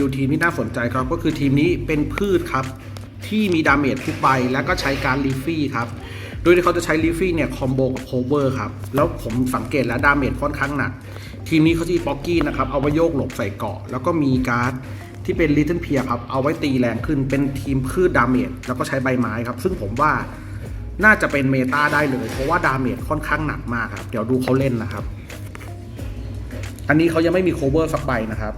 ดูทีมที่น่าสนใจครับก็คือทีมนี้เป็นพืชครับ ที่มีดาเมจทุกใบแล้วก็ใช้การลีฟี่ครับโดยที่เขาจะใช้ลีฟี่เนี่ยคอมโบกับโคเวอร์ครับ แล้วผมสังเกตแล้วดาเมจค่อนข้างหนัก ทีมนี้เขาจะมีป๊อกกี้นะครับ เอาไว้โยกหลบใส่เกาะ แล้วก็มีการ์ดที่เป็นลิตเติ้ลเพียครับ เอาไว้ตีแรงขึ้นเป็นทีมพืชดาเมจแล้วก็ใช้ใบไม้ครับ ซึ่งผมว่าน่าจะเป็นเมตาได้เลย เพราะว่าดาเมจค่อนข้างหนักมากครับ เดี๋ยวดูเขาเล่นนะครับ อันนี้เขายังไม่มีโคเวอร์สักใบนะครับ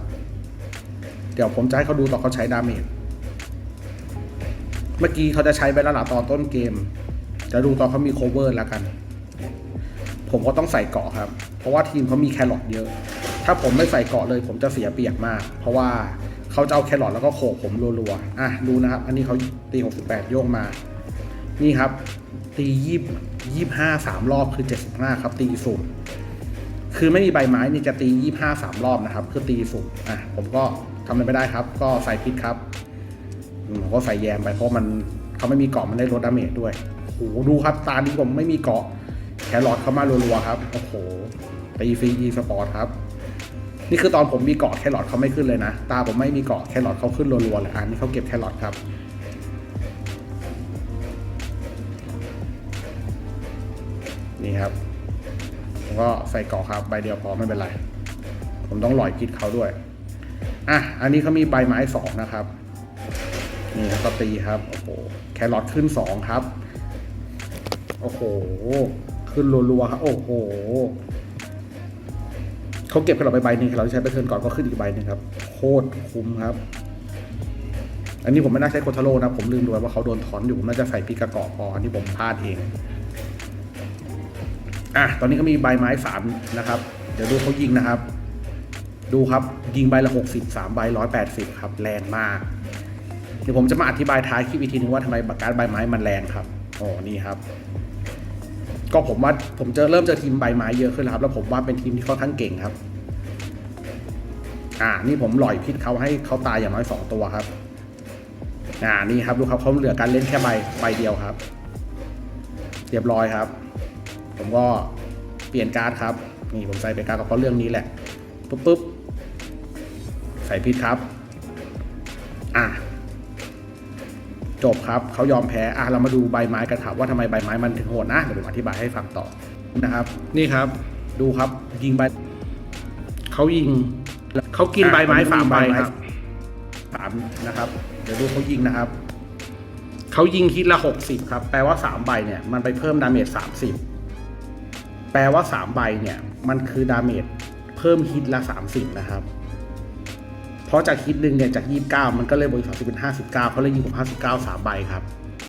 เดี๋ยวผมจะให้เขาดูต่อเขาใช้ดาเมจเมื่อกี้เขาจะใช้ไปแล้วล่ะตอนต้นเกมจะดูตอนเขามีโคเวอร์แล้วกัน ผมก็ต้องใส่เกาะครับ เพราะว่าทีมเขามีแครอทเยอะ ถ้าผมไม่ใส่เกาะเลย ผมจะเสียเปรียบมาก เพราะว่าเขาจะเอาแครอทแล้วก็โขกผมรัวๆ อะดูนะครับ อันนี้เขาตี68 โยกมา นี่ครับ ตียี่ยี่ห้าสามรอบคือ 75 ครับตีสุ่ม คือไม่มีใบไม้นี่จะตียี่ห้าสามรอบนะครับ คือตีสุ่มอะผมก็ทำอะไรไม่ได้ครับ ก็ใส่พิษครับผมก็ใส่แยมไปเพราะมันเขาไม่มีเกาะมันได้ลดดาเมจด้วยโอ้โหดูครับ ตานี้ผมไม่มีเกาะแครอทเข้ามารัวๆครับโอ้โหตีฟรีอีสปอร์ตครับ นี่คือตอนผมมีเกาะแครอทเขาไม่ขึ้นเลยนะ ตาผมไม่มีเกาะแครอทเขาขึ้นรัวๆเลยอันนี้เขาเก็บแครอทครับนี่ครับ ก็ใส่เกาะครับ ใบเดียวพอไม่เป็นไร ผมต้องหลอยพิษเขาด้วย อะ อันนี้เขามีใบไม้สองนะครับ นี่ครับก็ตีครับ โอ้โห แครอทขึ้นสองครับ โอ้โห ขึ้นรัวๆครับ โอ้โห เขาเก็บแครอทไปใบหนึงเราใช้ไปเทิร์นก่อนก็ขึ้นอีกใบหนึงครับ โคตรคุ้มครับ อันนี้ผมไม่น่าใช้โคทาโร่นะ ผมลืมดูไปว่าเขาโดนถอนอยู่ ผมน่าจะใส่พิกกระเกาะพออันนี้ผมพลาดเอง อะตอนนี้ก็มีใบไม้สามนะครับ เดี๋ยวดูเขายิงนะครับ ดูครับยิงใบละหกสิบสามใบร้อยแปดสิบครับแรงมาก เดี๋ยวผมจะมาอธิบายท้ายคลิปอีกทีนึงว่าทำไมกการใบไม้มันแรงครับอ๋อนี่ครับ ก็ผมว่าผมเจอเริ่มเจอทีมใบไม้เยอะขึ้นแล้วครับ แล้วผมว่าเป็นทีมที่ค่อนข้างเก่งครับ อ่า นี่ผมหล่อยพิษเขาให้เขาตายอย่างน้อยสองตัวครับอ่านี่ครับดูครับเขาเหลือการเล่นแค่ใบใบเดียวครับ เรียบร้อยครับ ผมก็เปลี่ยนการ์ดครับ นี่ผมใส่เป็นการ์ดกับเพราะเรื่องนี้แหละ ปุ๊บปุ๊บใส่พิษครับ อะ จบครับ เขายอมแพ้ อะ เรามาดูใบไม้กันครับว่าทำไมใบไม้มันถึงโหดนะ เดี๋ยวผมอธิบายให้ฟังต่อนะครับ นี่ครับ ดูครับ ยิงใบ เขายิง เขากินใบไม้สามใบครับสามนะครับ เดี๋ยวดูเขายิงนะครับเขายิงฮิตละหกสิบครับ แปลว่าสามใบเนี่ย มันไปเพิ่มดาเมจสามสิบแป ลว่าสามใบเนี่ย มันคือดาเมจเพิ่มฮิตละสามสิบนะครับ เพราะจากฮิตหนึ่งเนี่ยจากยี่สิบเก้ามันก็เลยบวกสามสิบเป็นห้าสิบเก้าเขาเลยยิงผมห้าสิบเก้าสามใบครับ